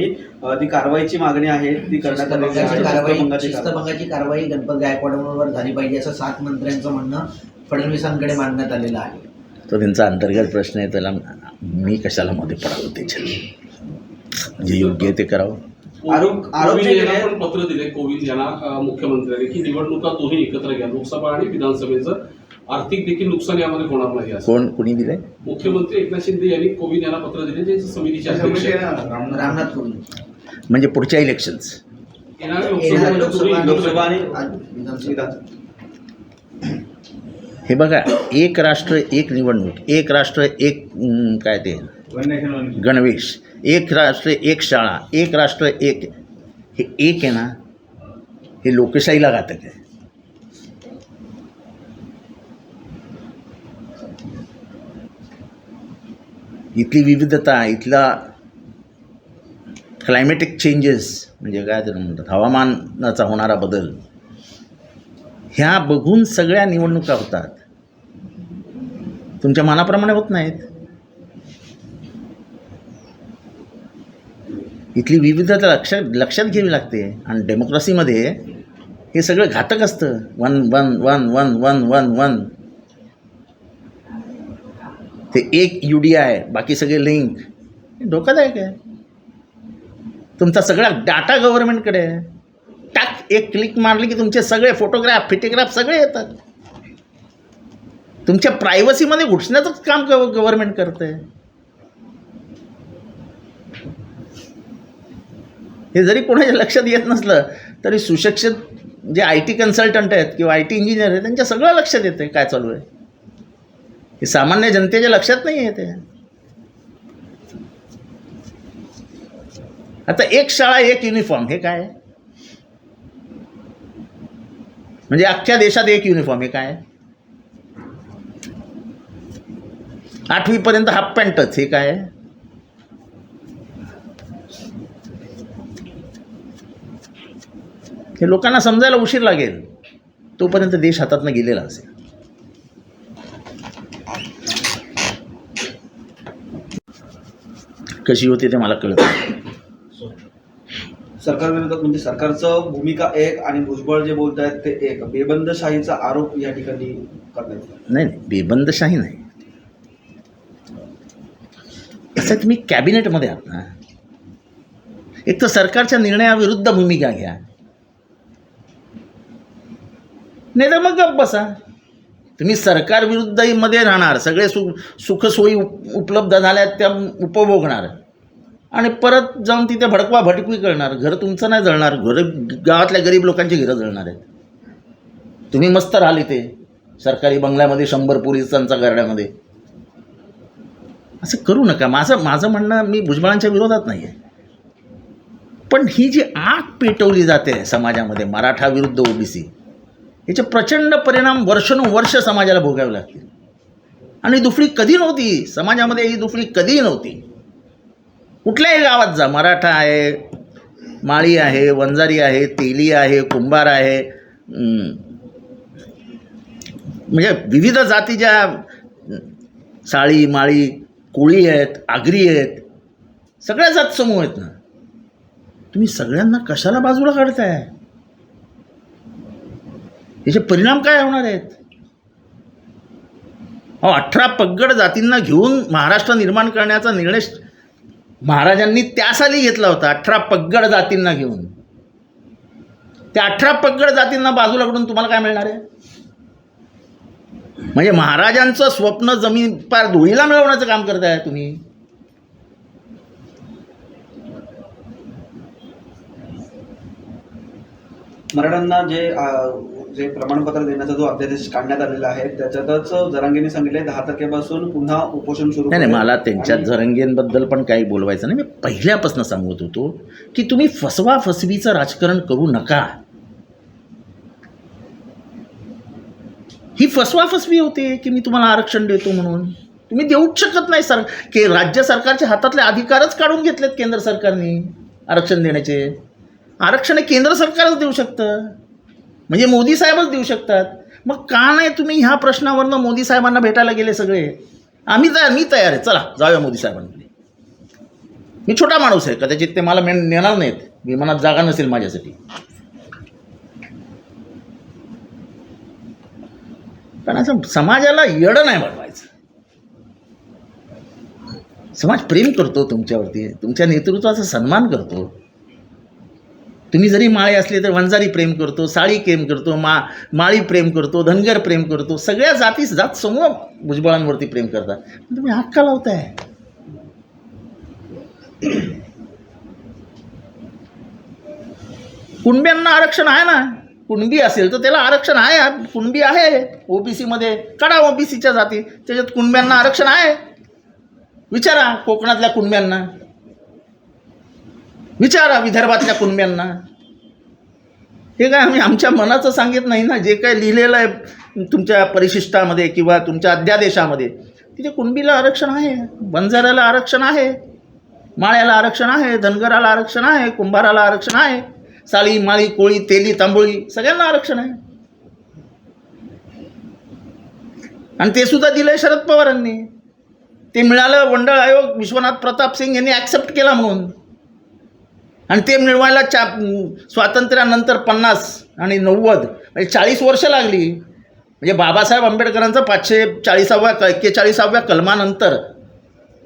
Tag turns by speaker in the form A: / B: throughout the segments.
A: ती कारवाईची मागणी आहे ती करण्यात आलेली आहे.
B: शिस्तभंगाची कारवाई
A: शिस्तभंगाची कारवाई.
B: शिस्तभंगाची कारवाई गणपत गायकवाडांवर झाली पाहिजे असं सात मंत्र्यांचं म्हणणं फडणवीसांकडे मांडण्यात आलेलं आहे.
C: तो त्यांचा अंतर्गत प्रश्न आहे त्याला मी कशाला मध्ये पडावं त्याच्यात? जे योग्य आहे ते करावं.
A: आरोप- आरोप
D: कोविंद
A: जे
D: यांना
A: केले-
D: पण पत्र दिले कोविंद यांना अं, मुख्यमंत्र्यांनी की निवडणुका दोन्ही एकत्र घ्या लोकसभा आणि विधानसभेचं. आर्थिक देखील नुकसान यामध्ये होणार नाही असं.
C: कोण कुणी दिलंय?
D: मुख्यमंत्री एकनाथ शिंदे यांनी कोविंद यांना पत्र दिले जे समितीचे अध्यक्ष आहेत.
B: रामनाथ कोविंद.
C: म्हणजे पुढच्या इलेक्शन्स
D: येणाऱ्या
B: येणाऱ्या
D: लोकसभेत
B: लोकसभा
D: दोन्ही
A: लोकसभा आणि
B: आज विधानसभा
A: विधान-
C: हे बघा एक राष्ट्र एक निवडणूक एक राष्ट्र एक अं, काय ते? गणवेश. एक राष्ट्र एक शाळा. एक राष्ट्र एक हे एक आहे ना? हे लोकशाहीला घातक आहे. इथली विविधता इथला क्लायमॅटिक चेंजेस म्हणजे काय त्याला म्हणतात हवामानाचा होणारा बदल. ह्या बघून सगळ्या निवडणुका होतात. तुमच्या मनाप्रमाणे होत नाहीत. इथली विविधता लक्षात लक्षात घ्यावी लागते. आणि डेमोक्रेसीमध्ये हे सगळं घातक असतं. One one one one one one one ते एक यू डी आय बाकी सगळे लिंक धोकादायक आहे. तुमचा सगळा डाटा गव्हर्नमेंटकडे आहे. टाक एक क्लिक मारली की तुमचे सगळे फोटोग्राफ फिटोग्राफ सगळे येतात. तुमच्या प्रायव्हसीमध्ये घुसण्याचंच काम गव गव्हर्नमेंट करते हे जरी कोणाच्या लक्षात येत नसलं तरी सुशिक्षित जे आय टी कन्सल्टंट आहेत किंवा आय टी इंजिनियर आहेत त्यांच्या सगळं लक्षात येतं काय चालू आहे. हे सामान्य जनतेच्या लक्षात नाही आहे ते आता एक शाळा एक युनिफॉर्म हे काय म्हणजे अख्ख्या देशात एक युनिफॉर्म हे काय आठवीपर्यंत हाफ पॅन्टच हे काय हे लोकांना समजायला उशीर लागेल. तोपर्यंत देश हातातनं गेलेला असेल. कशी होती ते मला कळत नाही.
A: सरकार विरोधात म्हणजे सरकारचं भूमिका एक आणि भुजबळ जे बोलत आहेत ते एक. बेबंदशाहीचा आरोप या ठिकाणी करण्यात.
C: नाही नाही बेबंदशाही नाही. असं तुम्ही कॅबिनेटमध्ये आहात ना. एक तर सरकारच्या निर्णयाविरुद्ध भूमिका घ्या. नाही तर मग गप्प बसा. तुम्ही सरकारविरुद्धही मध्ये राहणार सगळे सु सुखसोयी उप उपलब्ध झाल्या त्या उपभोगणार. आणि परत जाऊन तिथे भडकवा भडकवी करणार. घर तुमचं नाही जळणार घर गावातल्या गरीब लोकांची घरं जळणार आहेत. तुम्ही मस्त राहाल इथे सरकारी बंगल्यामध्ये शंभर पोलिसांचा गारड्यामध्ये. असं करू नका. माझं माझं म्हणणं मी भुजबळांच्या विरोधात नाही आहे पण ही जी आग पेटवली जाते समाजामध्ये मराठा विरुद्ध ओबीसी याचे प्रचंड परिणाम वर्षानुवर्ष समाजाला भोगावे लागतील. आणि दुफळी कधी नव्हती? समाजामध्ये ही दुफळी कधीही नव्हती. कुठल्याही गावात जा. मराठा आहे माळी आहे वंजारी आहे तेली आहे कुंभार आहे. म्हणजे विविध जातीच्या साळी माळी कोळी आहेत आगरी आहेत. सगळ्या जात समूह आहेत ना. तुम्ही सगळ्यांना कशाला बाजूला काढताय? याचे परिणाम काय होणार आहेत? अहो अठरा पगड जातींना घेऊन महाराष्ट्र निर्माण करण्याचा निर्णय महाराजांनी त्या साली घेतला होता अठरा पगड जातींना घेऊन. त्या अठरा पगड जातींना बाजूला कडून तुम्हाला काय मिळणार आहे? म्हणजे महाराजांचं स्वप्न जमीन पार धुळीला मिळवण्याचं काम करताय तुम्ही.
A: मराठ्यांना जे जे प्रमाणपत्र देण्याचा जो अध्यादेश काढण्यात आलेला आहे त्याच्यातच जरांगेंनी सांगितले दहा तारखेपासून पुन्हा उपोषण सुरू
C: नाही. मला त्यांच्या
A: आणि-
C: झरंगेंबद्दल पण काही बोलवायचं नाही. मी पहिल्यापासून सांगत होतो की तुम्ही फसवा फसवीचं राजकारण करू नका. ही फसवा फसवी होते की मी तुम्हाला आरक्षण देतो म्हणून? तुम्ही देऊच शकत नाही सर की राज्य सरकारच्या हातातले अधिकारच काढून घेतलेत केंद्र सरकारने आरक्षण देण्याचे. आरक्षण हे केंद्र सरकारच देऊ शकतं. म्हणजे मोदी साहेबच देऊ शकतात. मग का नाही तुम्ही ह्या प्रश्नावरनं मोदी साहेबांना भेटायला गेले सगळे? आम्ही तयार मी तयार आहे. चला जाऊया मोदी साहेबांकडे. मी छोटा माणूस आहे कदाचित ते मला मेन नेणार नाहीत. विमानात जागा नसेल माझ्यासाठी. कारण असं समाजाला येडं नाही बनवायचं. समाज प्रेम करतो तुमच्यावरती. तुमच्या नेतृत्वाचा सन्मान करतो. तुम्ही जरी माळे असले तर वंजारी प्रेम करतो साळी प्रेम करतो मा माळी प्रेम करतो धनगर प्रेम करतो सगळ्या जाती जात समूह भुजबळांवरती प्रेम करतात. पण तुम्ही हक्का लावताय. कुणब्यांना आरक्षण आहे ना? कुणबी असेल तर त्याला आरक्षण आहे. कुणबी आहे ओबीसीमध्ये काढा ओबीसीच्या जाती. त्याच्यात कुणब्यांना आरक्षण आहे? विचारा कोकणातल्या कुणब्यांना. विचारा विदर्भातल्या कुणब्यांना. हे काय आम्ही आमच्या मनाचं सांगित नाही ना जे काय लिहिलेलं आहे तुमच्या परिशिष्टामध्ये किंवा तुमच्या अध्यादेशामध्ये तिथे कुणबीला आरक्षण आहे बंजाऱ्याला आरक्षण आहे माळ्याला आरक्षण आहे धनगराला आरक्षण आहे कुंभाराला आरक्षण आहे साळी माळी कोळी तेली तांबोळी सगळ्यांना आरक्षण आहे. आणि ते सुद्धा दिलंय शरद पवारांनी. ते मिळालं मंडळ आयोग विश्वनाथ प्रताप सिंग यांनी ॲक्सेप्ट केला म्हणून. आणि ते मिळवायला चा स्वातंत्र्यानंतर पन्नास आणि नव्वद म्हणजे चाळीस वर्ष लागली. म्हणजे बाबासाहेब आंबेडकरांचा पाचशे चाळीसाव्या क एक्केचाळीसाव्या कलमानंतर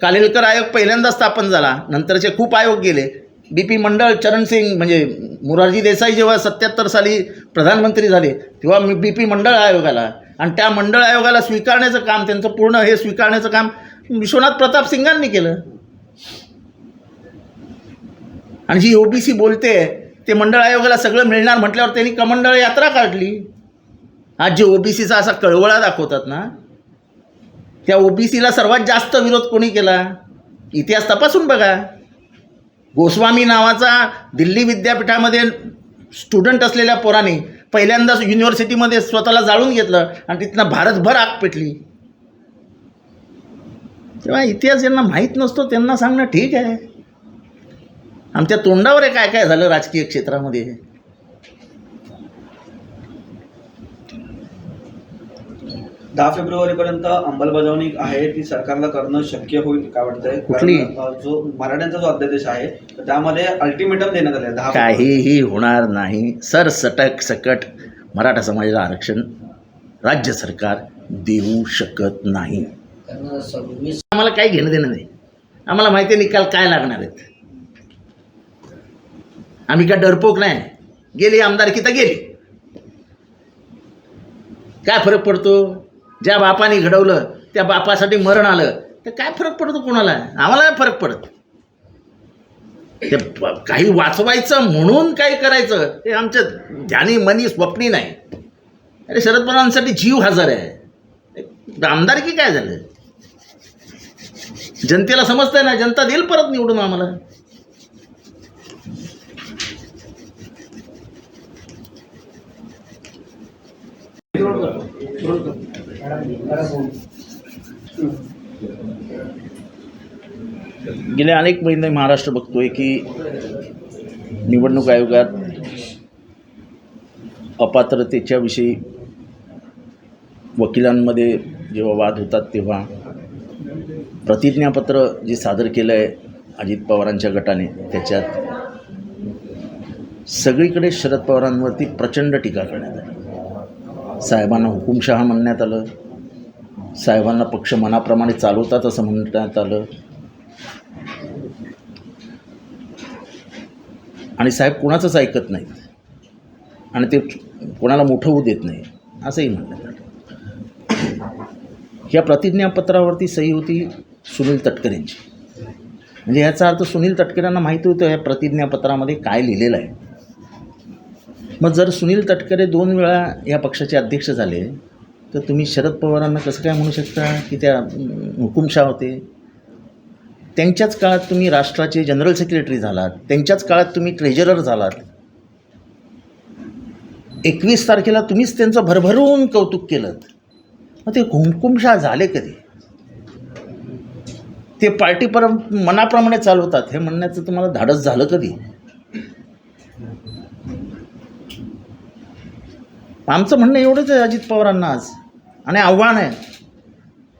C: कालेलकर आयोग पहिल्यांदा स्थापन झाला. नंतरचे खूप आयोग गेले. बी पी मंडळ चरणसिंग म्हणजे मोरारजी देसाई जेव्हा सत्याहत्तर साली प्रधानमंत्री झाले तेव्हा बी पी मंडळ आयोगाला. आणि त्या मंडळ आयोगाला स्वीकारण्याचं काम त्यांचं पूर्ण हे स्वीकारण्याचं काम विश्वनाथ प्रताप सिंगांनी केलं. आणि जी ओबीसी बोलते ते मंडळ आयोगाला सगळं मिळणार म्हटल्यावर त्यांनी कमंडळ यात्रा काढली. आज जे ओबीसीचा असा कळवळा दाखवतात ना त्या ओबीसीला सर्वात जास्त विरोध कोणी केला? इतिहास तपासून बघा. गोस्वामी नावाचा दिल्ली विद्यापीठामध्ये स्टुडंट असलेल्या पोराने पहिल्यांदाच युनिव्हर्सिटीमध्ये स्वतःला जाळून घेतलं आणि तिथनं भारतभर आग पेटली. तेव्हा इतिहास ज्यांना माहीत नसतो त्यांना सांगणं ठीक आहे. आमच्या तोंडावर आहे काय काय झालं राजकीय क्षेत्रामध्ये?
A: दहा फेब्रुवारीपर्यंत अंमलबजावणी आहे ती सरकारला करणं शक्य होईल काय वाटतंय?
C: कुठली?
A: जो मराठ्यांचा जो अध्यादेश आहे तर त्यामध्ये अल्टिमेटम देण्यात आले दहा.
C: काहीही होणार नाही. सर सटक सकट मराठा समाजाला आरक्षण राज्य सरकार देऊ शकत नाही. आम्हाला काही घेणं देणं नाही. आम्हाला माहिती आहे निकाल काय लागणार आहेत. आम्ही काय डरपोक नाही. गेली आमदारकी तर गेली. काय फरक पडतो? ज्या बापाने घडवलं त्या बापासाठी मरण आलं तर काय फरक पडतो कोणाला? आम्हाला फरक पडत? ते काही वाचवायचं म्हणून काय करायचं हे आमचं ध्यानी मनी स्वप्नी नाही. अरे शरद पवारांसाठी जीव हजर आहे. आमदारकी काय झालं? जनतेला समजतंय ना जनता देईल परत निवडून आम्हाला. गेले अनेक महिने महाराष्ट्र बघतोय की निवडणूक आयोगात अपात्रतेच्या विषयी वकिलांमध्ये जेव्हा वाद होतात तेव्हा प्रतिज्ञापत्र जे सादर केलं आहे अजित पवारांच्या गटाने त्याच्यात सगळीकडे शरद पवारांवरती प्रचंड टीका करण्यात आली. साहेबांना हुकुमशहा म्हणण्यात आलं. साहेबांना पक्ष मनाप्रमाणे चालवतात असं म्हणण्यात आलं. आणि साहेब कोणाचंच ऐकत नाहीत. आणि ते कोणाला मोठं होऊ देत नाही असंही म्हणण्यात आलं. या प्रतिज्ञापत्रावरती सही होती सुनील तटकरेंची. म्हणजे याचा अर्थ सुनील तटकरेंना माहिती होतं या प्रतिज्ञापत्रामध्ये काय लिहिलेलं आहे. मग जर सुनील तटकरे दोन वेळा या पक्षाचे अध्यक्ष झाले तर तुम्ही शरद पवारांना कसं काय म्हणू शकता की त्या हुकुमशा हुकुमशाह होते? त्यांच्याच काळात तुम्ही राष्ट्राचे जनरल सेक्रेटरी झालात त्यांच्याच काळात तुम्ही ट्रेजरर झालात. एकवीस तारखेला तुम्हीच त्यांचं भरभरून कौतुक केलं. मग ते हुकुमशाह झाले कधी? ते पार्टी पर मनाप्रमाणे चालवतात हे म्हणण्याचं तुम्हाला धाडस झालं कधी? आमचं म्हणणं एवढंच आहे अजित पवारांना आज. आणि आव्हान आहे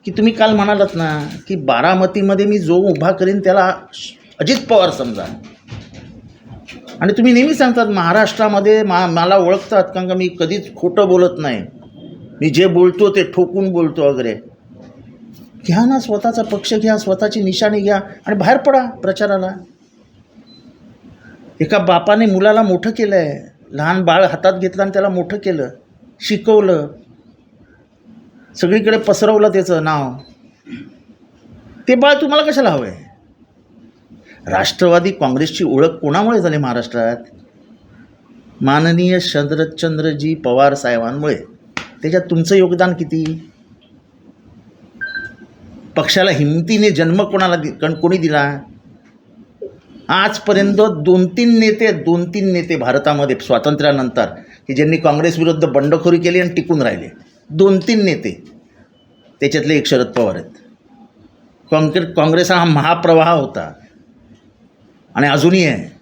C: की तुम्ही काल म्हणालात ना की बारामतीमध्ये मी जो उभा करीन त्याला अजित पवार समजा. आणि तुम्ही नेहमी सांगतात महाराष्ट्रामध्ये मा मला ओळखतात कारण का मी कधीच खोटं बोलत नाही. मी जे बोलतो ते ठोकून बोलतो वगैरे. घ्या ना स्वतःचा पक्ष घ्या स्वतःची निशाणी घ्या आणि बाहेर पडा प्रचाराला. एका बापाने मुलाला मोठं केलं आहे लहान बाळ हातात घेतलं आणि त्याला मोठं केलं. शिकवलं. सगळीकडे पसरवलं त्याचं नाव. ते बाळ तुम्हाला कशाला हवं आहे राष्ट्रवादी काँग्रेसची ओळख कोणामुळे झाली महाराष्ट्रात? माननीय शरदचंद्रजी पवार साहेबांमुळे. त्याच्यात तुमचं योगदान किती? पक्षाला हिमतीने जन्म कोणाला दि कण कोणी दिला? आजपर्यंत दोन तीन नेते दोन तीन नेते भारतामध्ये स्वातंत्र्यानंतर की ज्यांनी काँग्रेसविरुद्ध बंडखोरी केली आणि टिकून राहिले. दोन तीन नेते. त्याच्यातले एक शरद पवार आहेत. काँग्रे काँग्रेस हा महाप्रवाह होता. आणि अजूनही आहे.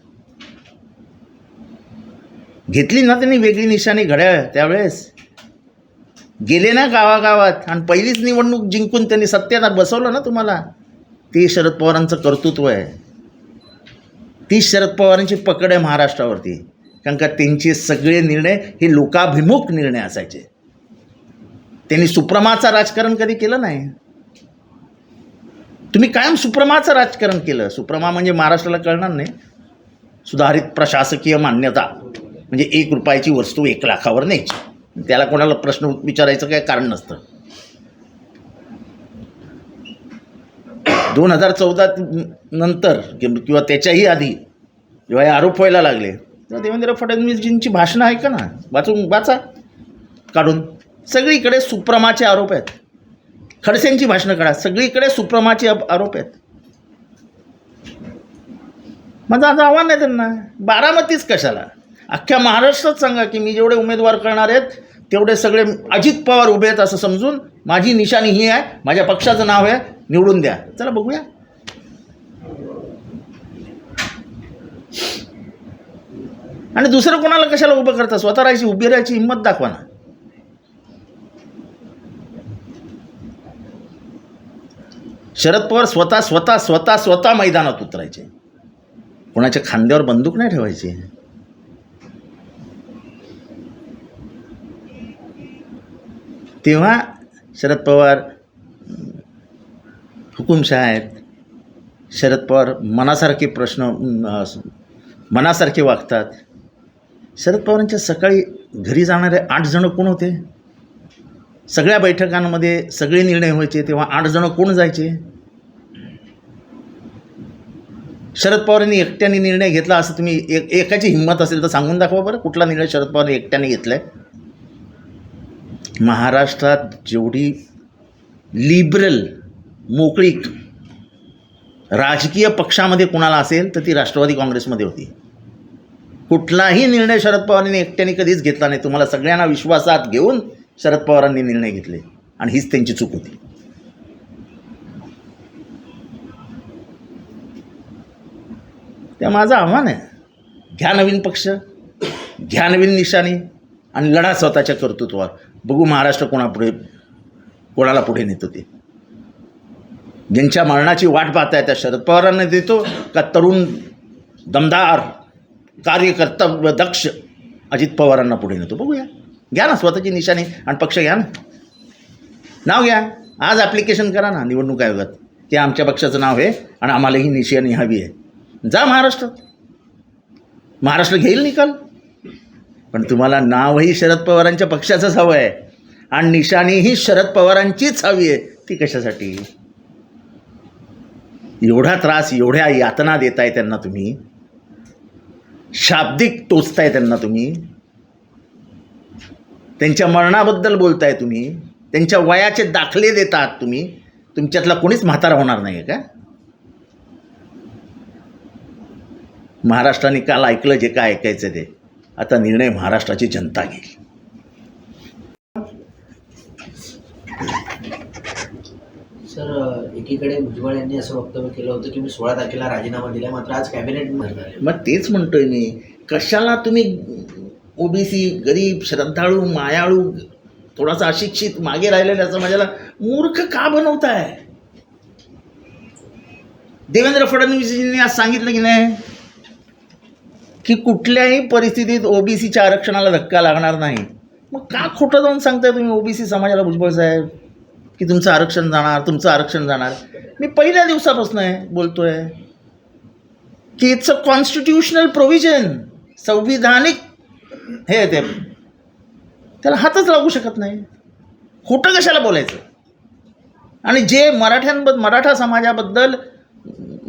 C: घेतली ना त्यांनी वेगळी निशाणी घड्याळ त्यावेळेस? गेले ना गावागावात. आणि पहिलीच निवडणूक जिंकून त्यांनी सत्तेत बसवलं ना तुम्हाला? ते शरद पवारांचं कर्तृत्व आहे. तीच शरद पवारांची पकड आहे महाराष्ट्रावरती. कारण का त्यांचे सगळे निर्णय हे लोकाभिमुख निर्णय असायचे. त्यांनी सुप्रमाचं राजकारण कधी केलं नाही. तुम्ही कायम सुप्रमाचं राजकारण केलं. सुप्रमा म्हणजे महाराष्ट्राला कळणार नाही. सुधारित प्रशासकीय मान्यता म्हणजे एक रुपयाची वस्तू एक लाखावर न्यायची. त्याला कोणाला प्रश्न विचारायचं काय कारण नसतं. दोन हजार चौदा नंतर किंवा त्याच्याही आधी जेव्हा हे आरोप व्हायला लागले तर देवेंद्र फडणवीसजींची भाषणं आहे का ना? वाचून वाचा. काढून. सगळीकडे सुप्रमाचे आरोप आहेत. खडसेंची भाषणं काढा. सगळीकडे सुप्रमाचे आरोप आहेत. माझं आज आव्हान आहे त्यांना. बारामतीच कशाला? अख्ख्या महाराष्ट्रात सांगा की मी जेवढे उमेदवार करणार आहेत तेवढे सगळे अजित पवार उभे आहेत असं समजून माझी निशाणी ही आहे. माझ्या पक्षाचं नाव आहे. निवडून द्या. चला बघूया. आणि दुसरं कोणाला कशाला उभं करता? स्वतः राहायची उभी राहायची हिंमत दाखवा ना. शरद पवार स्वतः स्वतः स्वतः स्वतः मैदानात उतरायचे. कोणाच्या खांद्यावर बंदूक नाही ठेवायची. तेव्हा शरद पवार हुकुमशहा आहेत शरद पवार मनासारखे प्रश्न मनासारखे वागतात. शरद पवारांच्या सकाळी घरी जाणारे आठ जणं कोण होते? सगळ्या बैठकांमध्ये सगळे निर्णय व्हायचे तेव्हा आठ जणं कोण जायचे? शरद पवारांनी एकट्याने निर्णय घेतला असं तुम्ही एक एकाची हिंमत असेल तर सांगून दाखवा बरं कुठला निर्णय शरद पवारांनी एकट्याने घेतला आहे महाराष्ट्रात जेवढी लिबरल मोकळीक राजकीय पक्षामध्ये कोणाला असेल तर ती राष्ट्रवादी काँग्रेसमध्ये होती. कुठलाही निर्णय शरद पवारांनी एकट्याने कधीच घेतला नाही. तुम्हाला सगळ्यांना विश्वासात घेऊन शरद पवारांनी निर्णय घेतले. आणि हीच त्यांची चूक होती. त्या माझं आव्हान आहे. घ्या नवीन पक्ष घ्या नवीन निशाणी आणि लढा स्वतःच्या कर्तृत्वावर. बघू महाराष्ट्र कोणापुढे कोणाला पुढे नेतो ते. ज्यांच्या मरणाची वाट पाहताय त्या शरद पवारांना देतो का तरुण दमदार कार्यकर्तव्य दक्ष अजित पवारांना पुढे नेतो. बघूया. घ्या ना स्वतःची निशाणी आणि पक्ष घ्या ना. नाव घ्या. आज ॲप्लिकेशन करा ना निवडणूक आयोगात. की आमच्या पक्षाचं नाव आहे आणि आम्हाला ही निशाणी हवी आहे. जा महाराष्ट्रात महाराष्ट्र घेईल निकाल. पण तुम्हाला नावही शरद पवारांच्या पक्षाचंच हवं आहे. आणि निशाणीही शरद पवारांचीच हवी आहे. ती कशासाठी? एवढा त्रास एवढ्या यातना देताय त्यांना तुम्ही. शाब्दिक टोचताय त्यांना तुम्ही. त्यांच्या मरणाबद्दल बोलताय तुम्ही. त्यांच्या वयाचे दाखले देतात तुम्ही. तुमच्यातला कोणीच म्हातारा होणार नाही आहे का? महाराष्ट्राने काल ऐकलं जे काय ऐकायचं ते. आता निर्णय महाराष्ट्राची जनता घेईल.
B: सर एकीकडे भुजबळ यांनी असं वक्तव्य केलं होतं की मी सोळा तारखेला राजीनामा दिला मात्र आज कॅबिनेट
C: मग तेच म्हणतोय मी. कशाला तुम्ही ओबीसी गरीब श्रद्धाळू मायाळू थोडासा अशिक्षित मागे राहिलेल्या समाजाला मूर्ख का बनवताय? देवेंद्र फडणवीसजींनी आज सांगितलं की नाही? की कुठल्याही परिस्थितीत ओबीसीच्या आरक्षणाला धक्का लागणार नाही. मग का खोटं जाऊन सांगताय तुम्ही ओबीसी समाजाला भुजबळ साहेब? की तुमचं आरक्षण जाणार तुमचं आरक्षण जाणार. मी पहिल्या दिवसापासून आहे बोलतोय. की इट्स अ कॉन्स्टिट्यूशनल प्रोव्हिजन संविधानिक हे आहे ते. त्याला हातच लागू शकत नाही. खोटं कशाला बोलायचं? आणि जे मराठ्यांबद्दल मराठा समाजाबद्दल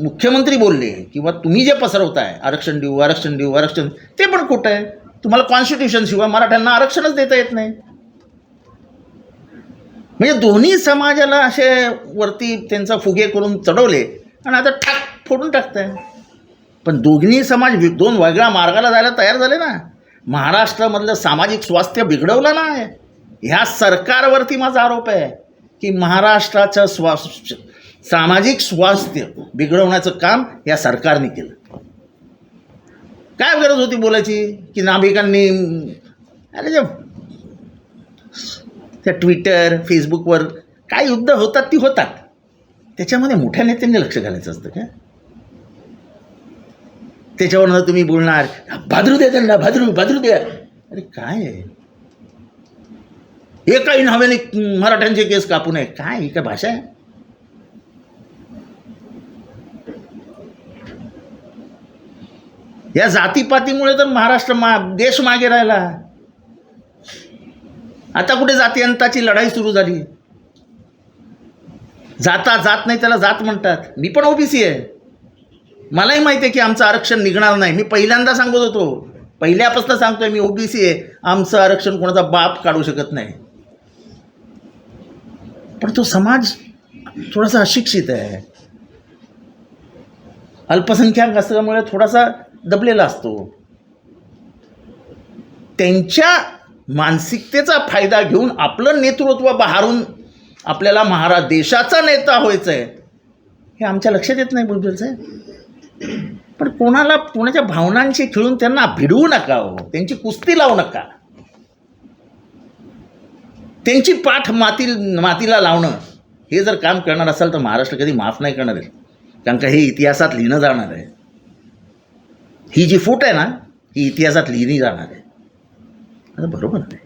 C: मुख्यमंत्री बोलले किंवा तुम्ही जे पसरवताय आरक्षण देऊ आरक्षण देऊ आरक्षण ते पण खोटं आहे. तुम्हाला कॉन्स्टिट्यूशनशिवाय मराठ्यांना आरक्षणच देता येत नाही. म्हणजे दोन्ही समाजाला असे वरती त्यांचा फुगे करून चढवले आणि आता ठाक फोडून टाकताय. पण दोन्ही समाज दोन वेगळ्या मार्गाला जायला तयार झाले ना. महाराष्ट्रामधलं सामाजिक स्वास्थ्य बिघडवलं ना ह्या सरकारवरती माझा आरोप आहे की महाराष्ट्राचं स्वास सामाजिक स्वास्थ्य बिघडवण्याचं काम या सरकारने केलं. काय गरज होती बोलायची? की नाभिकांनी अरे जे त्या ट्विटर फेसबुकवर काय युद्ध होतात ती होतात. त्याच्यामध्ये मोठ्या नेत्यांनी लक्ष घालायचं असतं का? त्याच्यावरनं तुम्ही बोलणार भादरू द्या त्यांना भादरू भादरू द्या अरे काय? आहे एकाही नव्याने मराठ्यांचे केस कापू नये. काय? ही काय भाषा आहे? या जातीपातीमुळे तर महाराष्ट्र मा देश मागे राहिला. आता कुठे जातीयंताची लढाई सुरू झाली? जाता जात नाही त्याला जात म्हणतात. मी पण ओबीसी आहे. मलाही माहिती आहे की आमचं आरक्षण निघणार नाही. मी पहिल्यांदा सांगत होतो. पहिल्यापासून सांगतोय मी ओबीसी आहे. आमचं आरक्षण कोणाचा बाप काढू शकत नाही. पण तो समाज थोडासा अशिक्षित आहे. अल्पसंख्याक असल्यामुळे थोडासा दबलेला असतो. त्यांच्या मानसिकतेचा फायदा घेऊन आपलं नेतृत्व बहारून आपल्याला महाराज देशाचा नेता व्हायचं आहे हे आमच्या लक्षात येत नाही बुलबुल साहेब. पण कोणाला कोणाच्या भावनांशी खेळून त्यांना भिडवू नका हो. त्यांची कुस्ती लावू नका. त्यांची पाठ माती मातीला लावणं हे जर काम करणार असाल तर महाराष्ट्र कधी माफ नाही करणार आहे. कारण का हे इतिहासात लिहिणं जाणार आहे. ही जी फूट आहे ना ही इतिहासात लिहिली जाणार आहे. बरोबर आहे.